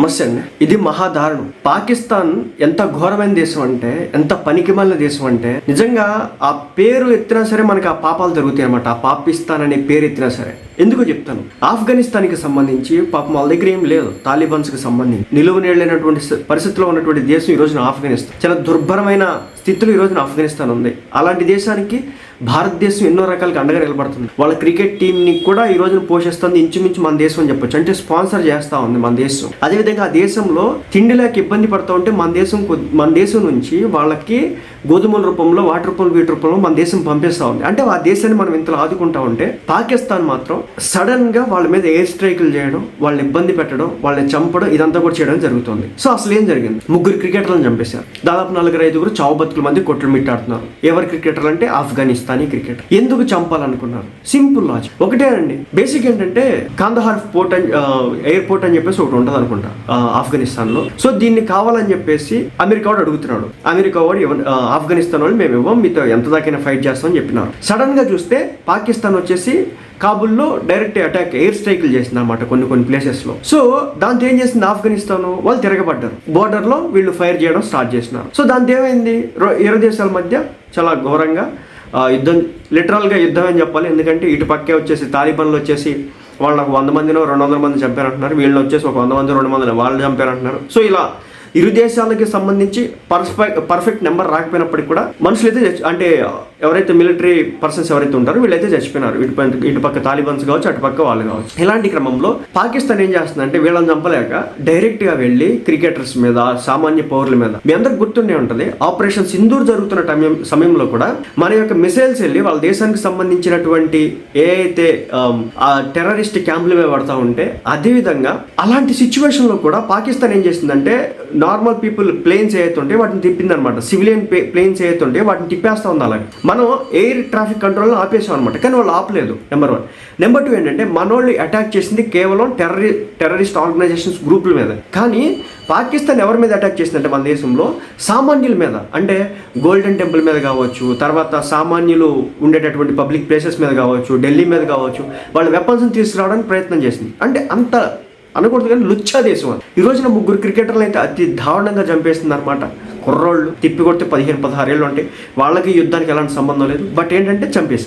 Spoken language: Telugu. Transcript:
నమస్తే అండి ఇది మహాదారుణం. పాకిస్తాన్ ఎంత ఘోరమైన దేశం అంటే ఎంత పనికిమాలిన దేశం అంటే నిజంగా ఆ పేరు ఎత్తినా సరే మనకి ఆ పాపాలు జరుగుతాయి అనమాట ఆ పాకిస్తాన్ అనే పేరు ఎత్తినా సరే. ఎందుకు చెప్తాను. ఆఫ్ఘనిస్తాన్కి సంబంధించి పాపం వాళ్ళ దగ్గర ఏం లేదు. తాలిబాన్స్కి సంబంధించి. నిలువు నీళ్ళైనటువంటి పరిస్థితిలో ఉన్నటువంటి దేశం ఈ రోజున ఆఫ్ఘనిస్తాన్. చాలా దుర్భరమైన స్థితిలో ఈ రోజున ఆఫ్ఘనిస్తాన్ ఉంది. అలాంటి దేశానికి భారతదేశం ఎన్నో రకాలుగా అండగా నిలబడుతుంది. వాళ్ళ క్రికెట్ టీంని కూడా ఈ రోజున పోషిస్తుంది ఇంచుమించు మన దేశం అని చెప్పొచ్చు. అంటే స్పాన్సర్ చేస్తా ఉంది మన దేశం. అదేవిధంగా ఆ దేశంలో తిండి లేక ఇబ్బంది పడుతూ ఉంటే మన దేశం మన దేశం నుంచి వాళ్ళకి గోధుమల రూపంలో వాటర్ రూపంలో వీటి రూపంలో మన దేశం పంపిస్తా ఉంది. అంటే ఆ దేశాన్ని మనం ఇంతలో ఆదుకుంటా ఉంటే పాకిస్తాన్ మాత్రం సడన్గా వాళ్ళ మీద ఎయిర్ స్ట్రైకులు చేయడం వాళ్ళని ఇబ్బంది పెట్టడం వాళ్ళని చంపడం ఇదంతా కూడా చేయడం జరుగుతుంది. సో అసలు ఏం జరిగింది? ముగ్గురు క్రికెటర్లను చంపేశారు. దాదాపు నలుగురు ఐదుగురు చావు బతుకుల మంది కొట్లు మిట్టాడుతున్నారు. ఎవరు క్రికెటర్లు అంటే ఆఫ్ఘనిస్తానీ క్రికెటర్. ఎందుకు చంపాలనుకున్నారు? Simple logic. ఒకటే అండి. బేసిక్ ఏంటంటే కాందహార్ పోర్ట్ అని ఎయిర్పోర్ట్ అని చెప్పేసి ఒకటి ఉంటుంది అనుకుంటా ఆఫ్ఘనిస్తాన్లో. సో దీన్ని కావాలని చెప్పేసి అమెరికా వాడు అడుగుతున్నాడు. అమెరికా వాడు ఆఫ్ఘనిస్తాన్ వాళ్ళు మేము ఇవ్వం మీతో ఎంత దాకైనా ఫైట్ చేస్తామని చెప్పినారు. సడన్గా చూస్తే పాకిస్తాన్ వచ్చేసి కాబుల్లో డైరెక్ట్ అటాక్ ఎయిర్ స్ట్రైక్లు చేసింది అనమాట కొన్ని కొన్ని ప్లేసెస్లో సో దాంతో ఏం చేసింది ఆఫ్ఘనిస్తాన్? వాళ్ళు తిరగబడ్డారు. బోర్డర్లో వీళ్ళు ఫైర్ చేయడం స్టార్ట్ చేసినారు. సో దాంతో ఏమైంది? ఇరు దేశాల మధ్య చాలా ఘోరంగా యుద్ధం లిటరల్గా యుద్ధం అని చెప్పాలి. ఎందుకంటే ఇటు పక్కే వచ్చేసి తాలిబాన్లు వచ్చేసి వాళ్ళు ఒక వంద మందినో రెండు వందల మంది చంపారంటున్నారు. వీళ్ళు వచ్చేసి ఒక వంద మంది రెండు వందలు వాళ్ళు చంపారంటున్నారు. సో ఇలా ఇరు దేశాలకి సంబంధించి పర్ఫెక్ట్ పర్ఫెక్ట్ నెంబర్ రాకపోయినప్పటికీ కూడా మనుషులు అయితే చచ్చి- అంటే ఎవరైతే మిలిటరీ పర్సన్స్ ఎవరైతే ఉంటారో వీళ్ళైతే చచ్చిపోయినారు. ఇటు ఇటు పక్క తాలిబాన్స్ కావచ్చు అటు పక్క వాళ్ళు కావచ్చు. ఇలాంటి క్రమంలో పాకిస్తాన్ ఏం చేస్తుందంటే వీళ్ళని చంపలేక డైరెక్ట్గా వెళ్ళి క్రికెటర్స్ మీద సామాన్య పౌరుల మీద మీ అందరికి గుర్తుండే ఉంటది ఆపరేషన్ సింధూర్ జరుగుతున్న టైం సమయంలో కూడా మన యొక్క మిసైల్స్ వెళ్ళి వాళ్ళ దేశానికి సంబంధించినటువంటి ఏ అయితే ఆ టెర్రరిస్ట్ క్యాంపుల మీద పడతా ఉంటే అదేవిధంగా అలాంటి సిచ్యువేషన్లో కూడా పాకిస్తాన్ ఏం చేసిందంటే నార్మల్ పీపుల్ ప్లేన్స్ ఏవైతుంటే వాటిని తిప్పింది అనమాట సివిలియన్ ప్లేన్స్ ఏవైతుంటే వాటిని తిప్పేస్తా ఉంది అలాగే. మనం ఎయిర్ ట్రాఫిక్ కంట్రోల్ ఆపేసాం అనమాట కానీ వాళ్ళు ఆపలేదు నెంబర్ వన్ నెంబర్ టూ ఏంటంటే మనోళ్ళు అటాక్ చేసింది కేవలం టెర్రరి టెర్రరిస్ట్ ఆర్గనైజేషన్స్ గ్రూపుల మీద. కానీ పాకిస్తాన్ ఎవరి మీద అటాక్ చేసిందంటే మన దేశంలో? సామాన్యుల మీద. అంటే గోల్డెన్ టెంపుల్ మీద కావచ్చు తర్వాత సామాన్యులు ఉండేటటువంటి పబ్లిక్ ప్లేసెస్ మీద కావచ్చు ఢిల్లీ మీద కావచ్చు వాళ్ళ వెపన్స్ని తీసుకురావడానికి ప్రయత్నం చేసింది. అంటే అంత అనకూడదు కానీ లుచ్చా దేశం అది. ఈ రోజున ముగ్గురు క్రికెటర్లు అయితే అతి దారుణంగా చంపేస్తుంది అనమాట కుర్రోళ్ళు తిప్పి కొడితే పదిహేను పదహారు ఏళ్ళు ఉంటాయి. వాళ్ళకి యుద్ధానికి ఎలాంటి సంబంధం లేదు. బట్ ఏంటంటే చంపేస్తుంది